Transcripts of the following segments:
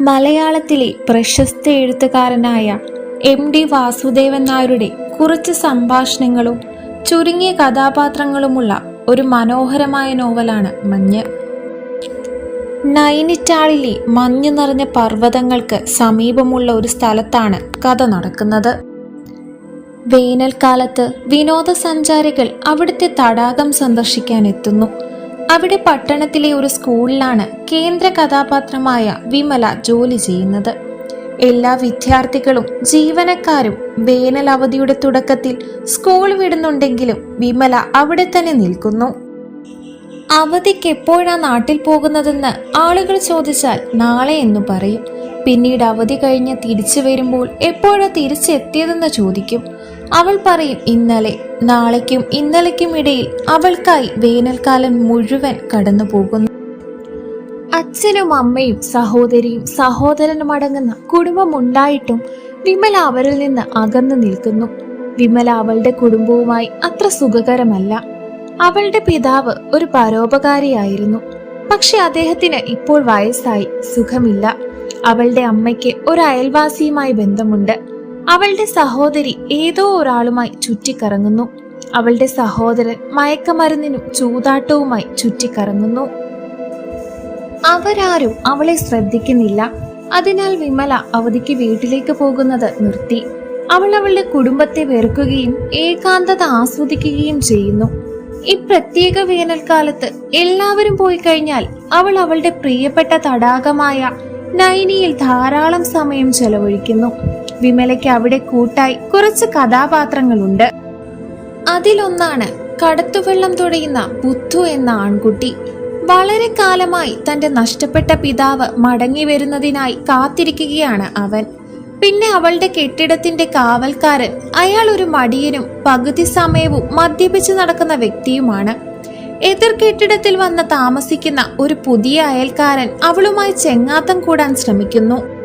മലയാളത്തിലെ പ്രശസ്ത എഴുത്തുകാരനായ എം ഡി വാസുദേവൻ നായരുടെ കുറച്ച് സംഭാഷണങ്ങളും ചുരുങ്ങിയ കഥാപാത്രങ്ങളുമുള്ള ഒരു മനോഹരമായ നോവലാണ് മഞ്ഞ്. നൈനിറ്റാളിലെ മഞ്ഞു നിറഞ്ഞ പർവതങ്ങൾക്ക് സമീപമുള്ള ഒരു സ്ഥലത്താണ് കഥ നടക്കുന്നത്. വേനൽക്കാലത്ത് വിനോദസഞ്ചാരികൾ അവിടുത്തെ തടാകം സന്ദർശിക്കാൻ എത്തുന്നു അവിടെ പട്ടണത്തിലെ ഒരു സ്കൂളിലാണ് കേന്ദ്ര കഥാപാത്രമായ വിമല ജോലി ചെയ്യുന്നത്. എല്ലാ വിദ്യാർത്ഥികളും ജീവനക്കാരും വേനൽ അവധിയുടെ തുടക്കത്തിൽ സ്കൂൾ വിടുന്നുണ്ടെങ്കിലും വിമല അവിടെ തന്നെ നിൽക്കുന്നു. അവധിക്ക് എപ്പോഴാ നാട്ടിൽ പോകുന്നതെന്ന് ആളുകൾ ചോദിച്ചാൽ നാളെ എന്ന് പറയും. പിന്നീട് അവധി കഴിഞ്ഞ് തിരിച്ചു വരുമ്പോൾ എപ്പോഴാ തിരിച്ചെത്തിയതെന്ന് ചോദിക്കും. അവൾ പറയും ഇന്നലെ നാളേക്കും ഇന്നലേക്കും ഇടയിൽ അവൾക്കായി വേനൽക്കാലം മുഴുവൻ കടന്നു പോകുന്നു. അച്ഛനും അമ്മയും സഹോദരിയും സഹോദരനും അടങ്ങുന്ന കുടുംബമുണ്ടായിട്ടും വിമല അവരിൽ നിന്ന് അകന്നു നിൽക്കുന്നു. വിമല അവളുടെ കുടുംബവുമായി അത്ര സുഖകരമല്ല. അവളുടെ പിതാവ് ഒരു പരോപകാരിയായിരുന്നു. പക്ഷെ അദ്ദേഹത്തിന് ഇപ്പോൾ വയസ്സായി സുഖമില്ല. അവളുടെ അമ്മയ്ക്ക് ഒരു അയൽവാസിയുമായി ബന്ധമുണ്ട്. അവളുടെ സഹോദരി ഏതോ ഒരാളുമായി ചുറ്റിക്കറങ്ങുന്നു. അവളുടെ സഹോദരൻ മയക്കമരുന്നിനും ചൂതാട്ടവുമായി ചുറ്റിക്കറങ്ങുന്നു. അവരാരും അവളെ ശ്രദ്ധിക്കുന്നില്ല. അതിനാൽ വിമല അവധിക്ക് വീട്ടിലേക്ക് പോകുന്നത് നിർത്തി. അവൾ അവളുടെ കുടുംബത്തെ വെറുക്കുകയും ഏകാന്തത ആസ്വദിക്കുകയും ചെയ്യുന്നു. ഈ പ്രത്യേക വേനൽക്കാലത്ത് എല്ലാവരും പോയി കഴിഞ്ഞാൽ അവൾ അവളുടെ പ്രിയപ്പെട്ട തടാകമായ നൈനിയിൽ ധാരാളം സമയം ചെലവഴിക്കുന്നു. വിമലയ്ക്ക് അവിടെ കൂട്ടായി കുറച്ച് കഥാപാത്രങ്ങളുണ്ട്. അതിലൊന്നാണ് കടത്തുവെള്ളം തുഴയുന്ന ബുദ്ധു എന്ന ആൺകുട്ടി. വളരെ കാലമായി തന്റെ നഷ്ടപ്പെട്ട പിതാവ് മടങ്ങി വരുന്നതിനായി കാത്തിരിക്കുകയാണ് അവൻ. പിന്നെ അവളുടെ കെട്ടിടത്തിന്റെ കാവൽക്കാരൻ അയാൾ ഒരു മടിയനും പകുതി സമയവും മദ്യപിച്ച് നടക്കുന്ന വ്യക്തിയുമാണ്. എതിർ കെട്ടിടത്തിൽ വന്ന് താമസിക്കുന്ന ഒരു പുതിയ അയൽക്കാരൻ അവളുമായി ചെങ്ങാത്തം കൂടാൻ ശ്രമിക്കുന്നു.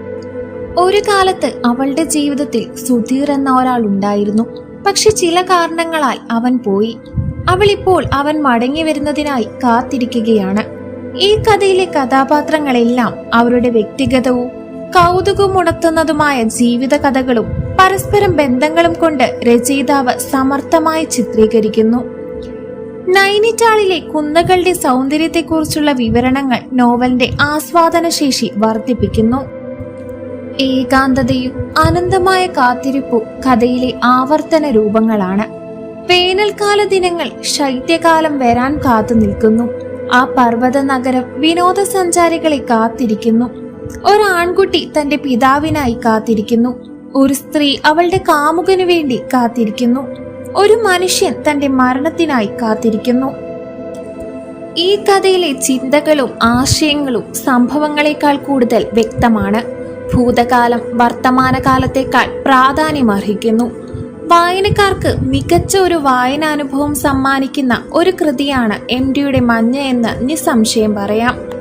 ഒരു കാലത്ത് അവളുടെ ജീവിതത്തിൽ സുധീർ എന്ന ഒരാൾ ഉണ്ടായിരുന്നു. പക്ഷെ ചില കാരണങ്ങളാൽ അവൻ പോയി. അവൾ ഇപ്പോൾ അവൻ മടങ്ങി വരുന്നതിനായി കാത്തിരിക്കുകയാണ്. ഈ കഥയിലെ കഥാപാത്രങ്ങളെല്ലാം അവരുടെ വ്യക്തിഗതവും കൗതുകമുണർത്തുന്നതുമായ ജീവിത കഥകളും പരസ്പരം ബന്ധങ്ങളും കൊണ്ട് രചയിതാവ് സമർത്ഥമായി ചിത്രീകരിക്കുന്നു. നൈനിറ്റാളിലെ കുന്നകളുടെ സൗന്ദര്യത്തെക്കുറിച്ചുള്ള വിവരണങ്ങൾ നോവലിന്റെ ആസ്വാദന ശേഷി വർദ്ധിപ്പിക്കുന്നു. ഏകാന്തതയും അനന്തമായ കാത്തിരിപ്പും കഥയിലെ ആവർത്തന രൂപങ്ങളാണ്. വേനൽക്കാല ദിനങ്ങൾ ശൈത്യകാലം വരാൻ കാത്തു നിൽക്കുന്നു. ആ പർവത നഗരം വിനോദസഞ്ചാരികളെ കാത്തിരിക്കുന്നു. ഒരു ആൺകുട്ടി തന്റെ പിതാവിനായി കാത്തിരിക്കുന്നു. ഒരു സ്ത്രീ അവളുടെ കാമുകനു വേണ്ടി കാത്തിരിക്കുന്നു. ഒരു മനുഷ്യൻ തന്റെ മരണത്തിനായി കാത്തിരിക്കുന്നു. ഈ കഥയിലെ ചിന്തകളും ആശയങ്ങളും സംഭവങ്ങളെക്കാൾ കൂടുതൽ വ്യക്തമാണ്. ഭൂതകാലം വർത്തമാനകാലത്തേക്കാൾ പ്രാധാന്യമർഹിക്കുന്നു. വായനക്കാർക്ക് മികച്ച ഒരു വായനാനുഭവം സമ്മാനിക്കുന്ന ഒരു കൃതിയാണ് എം ഡിയുടെ മഞ്ഞ എന്ന് നിസ്സംശയം പറയാം.